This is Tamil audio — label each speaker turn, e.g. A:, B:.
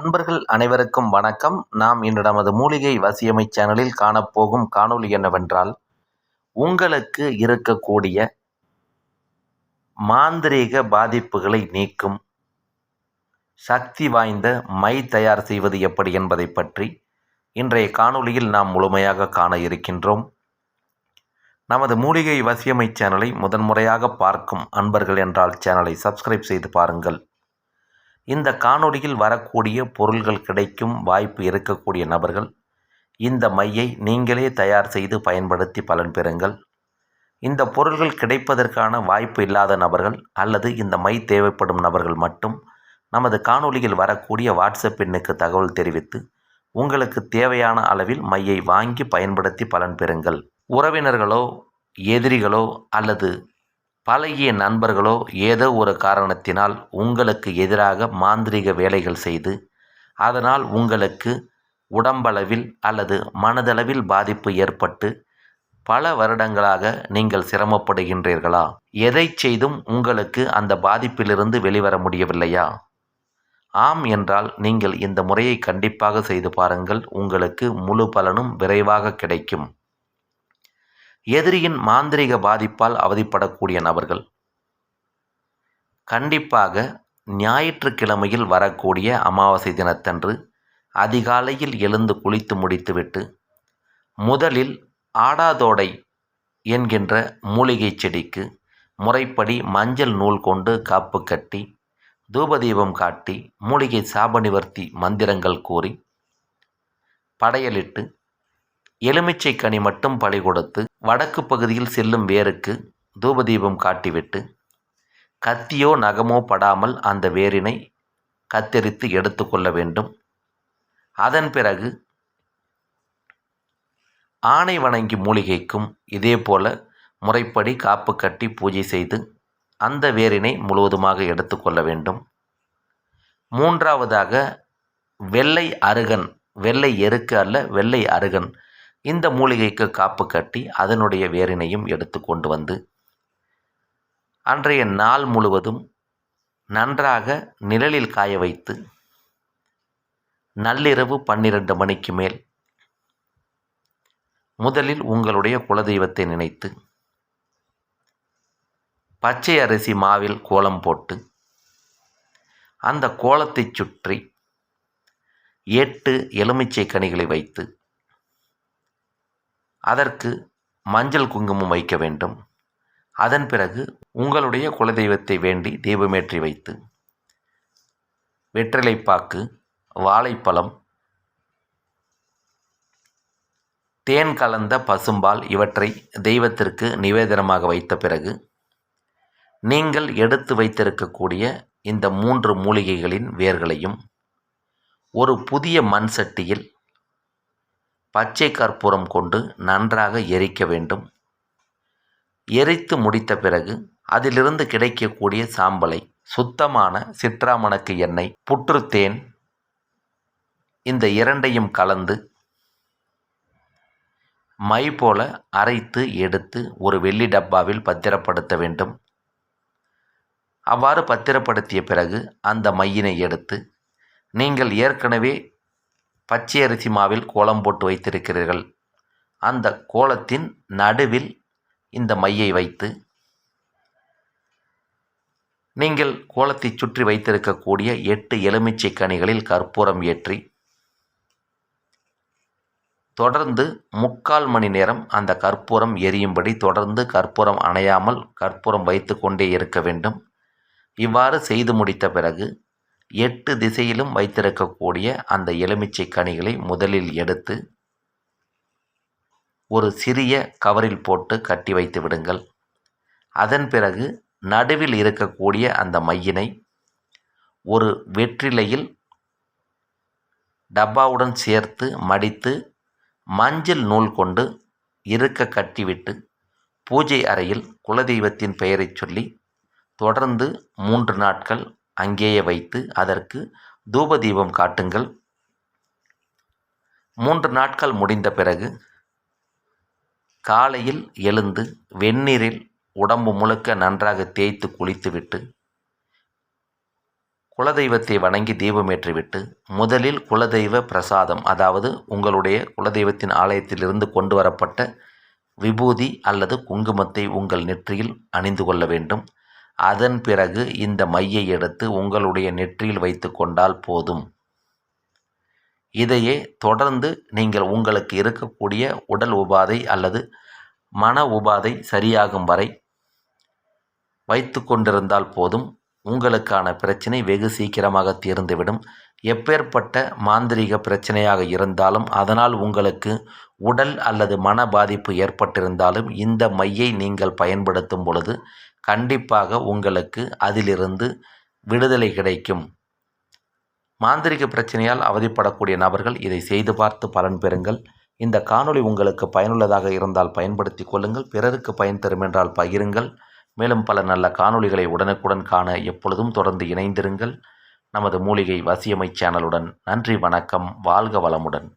A: அன்பர்கள் அனைவருக்கும் வணக்கம். நாம் இன்று நமது மூலிகை வசியமை சேனலில் காணப்போகும் காணொளி என்னவென்றால் உங்களுக்கு இருக்கக்கூடிய மாந்திரீக பாதிப்புகளை நீக்கும் சக்தி வாய்ந்த மை தயார் செய்வது எப்படி என்பதை பற்றி இன்றைய காணொளியில் நாம் முழுமையாக காண இருக்கின்றோம். நமது மூலிகை வசியமை சேனலை முதன்முறையாக பார்க்கும் அன்பர்கள் என்றால் சேனலை சப்ஸ்கிரைப் செய்து பாருங்கள். இந்த காணொளியில் வரக்கூடிய பொருள்கள் கிடைக்கும் வாய்ப்பு இருக்கக்கூடிய நபர்கள் இந்த மையை நீங்களே தயார் செய்து பயன்படுத்தி பலன் பெறுங்கள். இந்த பொருள்கள் கிடைப்பதற்கான வாய்ப்பு இல்லாத நபர்கள் அல்லது இந்த மை தேவைப்படும் நபர்கள் மட்டும் நமது காணொளியில் வரக்கூடிய வாட்ஸ்அப் எண்ணுக்கு தகவல் தெரிவித்து உங்களுக்கு தேவையான அளவில் மையை வாங்கி பயன்படுத்தி பலன் பெறுங்கள். உறவினர்களோ எதிரிகளோ அல்லது பழகிய நண்பர்களோ ஏதோ ஒரு காரணத்தினால் உங்களுக்கு எதிராக மாந்திரீக வேலைகள் செய்து அதனால் உங்களுக்கு உடம்பளவில் அல்லது மனதளவில் பாதிப்பு ஏற்பட்டு பல வருடங்களாக நீங்கள் சிரமப்படுகின்றீர்களா? எதை செய்தும் உங்களுக்கு அந்த பாதிப்பிலிருந்து வெளிவர முடியவில்லையா? ஆம் என்றால் நீங்கள் இந்த முறையை கண்டிப்பாக செய்து பாருங்கள். உங்களுக்கு முழு பலனும் விரைவாக கிடைக்கும். எதிரியின் மாந்திரிக பாதிப்பால் அவதிப்படக்கூடிய நபர்கள். கண்டிப்பாக ஞாயிற்றுக்கிழமையில் வரக்கூடிய அமாவாசை தினத்தன்று அதிகாலையில் எழுந்து குளித்து முடித்துவிட்டு முதலில் ஆடாதோடை என்கின்ற மூலிகை செடிக்கு முறைப்படி மஞ்சள் நூல் கொண்டு காப்பு கட்டி தூபதீபம் காட்டி மூலிகை சாப நிவர்த்தி மந்திரங்கள் கூறி படையலிட்டு எலுமிச்சை கனி மட்டும் பழி கொடுத்து வடக்கு பகுதியில் செல்லும் வேருக்கு தூபதீபம் காட்டிவிட்டு கத்தியோ நகமோ படாமல் அந்த வேரினை கத்தரித்து எடுத்துக்கொள்ள வேண்டும். அதன் பிறகு ஆணை வணங்கி மூலிகைக்கும் இதேபோல முறைப்படி காப்பு கட்டி பூஜை செய்து அந்த வேரினை முழுவதுமாக எடுத்துக்கொள்ள வேண்டும். மூன்றாவதாக வெள்ளை அருகன் வெள்ளை எருக்கு அல்ல வெள்ளை அருகன் இந்த மூலிகைக்கு காப்பு கட்டி அதனுடைய வேரினையும் எடுத்து கொண்டு வந்து அன்றைய நாள் முழுவதும் நன்றாக நிழலில் காய வைத்து நள்ளிரவு பன்னிரண்டு மணிக்கு மேல் முதலில் உங்களுடைய குலதெய்வத்தை நினைத்து பச்சை அரிசி மாவில் கோலம் போட்டு அந்த கோலத்தை சுற்றி எட்டு எலுமிச்சை கனிகளை வைத்து அதற்கு மஞ்சள் குங்குமம் வைக்க வேண்டும். அதன் பிறகு உங்களுடைய குலதெய்வத்தை வேண்டி தீபமேற்றி வைத்து வெற்றிலைப்பாக்கு வாழைப்பழம் தேன் கலந்த பசும்பால் இவற்றை தெய்வத்திற்கு நிவேதனமாக வைத்த பிறகு நீங்கள் எடுத்து வைத்திருக்கக்கூடிய இந்த மூன்று மூலிகைகளின் வேர்களையும் ஒரு புதிய மண் சட்டியில் பச்சை கற்பூரம் கொண்டு நன்றாக எரிக்க வேண்டும். எரித்து முடித்த பிறகு அதிலிருந்து கிடைக்கக்கூடிய சாம்பலை சுத்தமான சிற்றாமணக்கு எண்ணெய் புற்றுத்தேன் இந்த இரண்டையும் கலந்து மை போல அரைத்து எடுத்து ஒரு வெள்ளி டப்பாவில் பத்திரப்படுத்த வேண்டும். அவ்வாறு பத்திரப்படுத்திய பிறகு அந்த மையினை எடுத்து நீங்கள் ஏற்கனவே பச்சை அரிசி மாவில் கோலம் போட்டு வைத்திருக்கிறீர்கள். அந்த கோலத்தின் நடுவில் இந்த மையை வைத்து நீங்கள் கோலத்தை சுற்றி வைத்திருக்கக்கூடிய எட்டு எலுமிச்சை கனிகளில் கற்பூரம் ஏற்றி தொடர்ந்து முக்கால் மணி நேரம் அந்த கற்பூரம் எரியும்படி தொடர்ந்து கற்பூரம் அணையாமல் கற்பூரம் வைத்து கொண்டே இருக்க வேண்டும். இவ்வாறு செய்து முடித்த பிறகு எட்டு திசையிலும் வைத்திருக்கக்கூடிய அந்த எலுமிச்சை கனிகளை முதலில் எடுத்து ஒரு சிறிய கவரில் போட்டு கட்டி வைத்து விடுங்கள். அதன் பிறகு நடுவில் இருக்கக்கூடிய அந்த மையினை ஒரு வெற்றிலையில் டப்பாவுடன் சேர்த்து மடித்து மஞ்சள் நூல் கொண்டு இருக்க கட்டிவிட்டு பூஜை அறையில் குலதெய்வத்தின் பெயரைச் சொல்லி தொடர்ந்து மூன்று நாட்கள் அங்கேயே வைத்து அதற்கு தூபதீபம் காட்டுங்கள். மூன்று நாட்கள் முடிந்த பிறகு காலையில் எழுந்து வெந்நீரில் உடம்பு முழுக்க நன்றாக தேய்த்து குளித்துவிட்டு குலதெய்வத்தை வணங்கி தீபமேற்றிவிட்டு முதலில் குலதெய்வ பிரசாதம் அதாவது உங்களுடைய குலதெய்வத்தின் ஆலயத்திலிருந்து கொண்டு வரப்பட்ட விபூதி அல்லது குங்குமத்தை உங்கள் நெற்றியில் அணிந்து கொள்ள வேண்டும். அதன் பிறகு இந்த மையை எடுத்து உங்களுடைய நெற்றியில் வைத்து கொண்டால் போதும். இதையே தொடர்ந்து நீங்கள் உங்களுக்கு இருக்கக்கூடிய உடல் உபாதை அல்லது மன உபாதை சரியாகும் வரை வைத்து கொண்டிருந்தால் போதும். உங்களுக்கான பிரச்சனை வெகு சீக்கிரமாக தீர்ந்துவிடும். எப்பேற்பட்ட மாந்திரீக பிரச்சனையாக இருந்தாலும் அதனால் உங்களுக்கு உடல் அல்லது மன பாதிப்பு ஏற்பட்டிருந்தாலும் இந்த மையை நீங்கள் பயன்படுத்தும் பொழுது கண்டிப்பாக உங்களுக்கு அதிலிருந்து விடுதலை கிடைக்கும். மாந்திரிக பிரச்சனையால் அவதிப்படக்கூடிய நபர்கள் இதை செய்து பார்த்து பலன் பெறுங்கள். இந்த காணொளி உங்களுக்கு பயனுள்ளதாக இருந்தால் பயன்படுத்தி கொள்ளுங்கள். பிறருக்கு பயன் தரும் என்றால் பகிருங்கள். மேலும் பல நல்ல காணொளிகளை உடனுக்குடன் காண எப்பொழுதும் தொடர்ந்து இணைந்திருங்கள். நமது மூலிகை வசியமை சேனலுடன் நன்றி வணக்கம் வாழ்க வளமுடன்.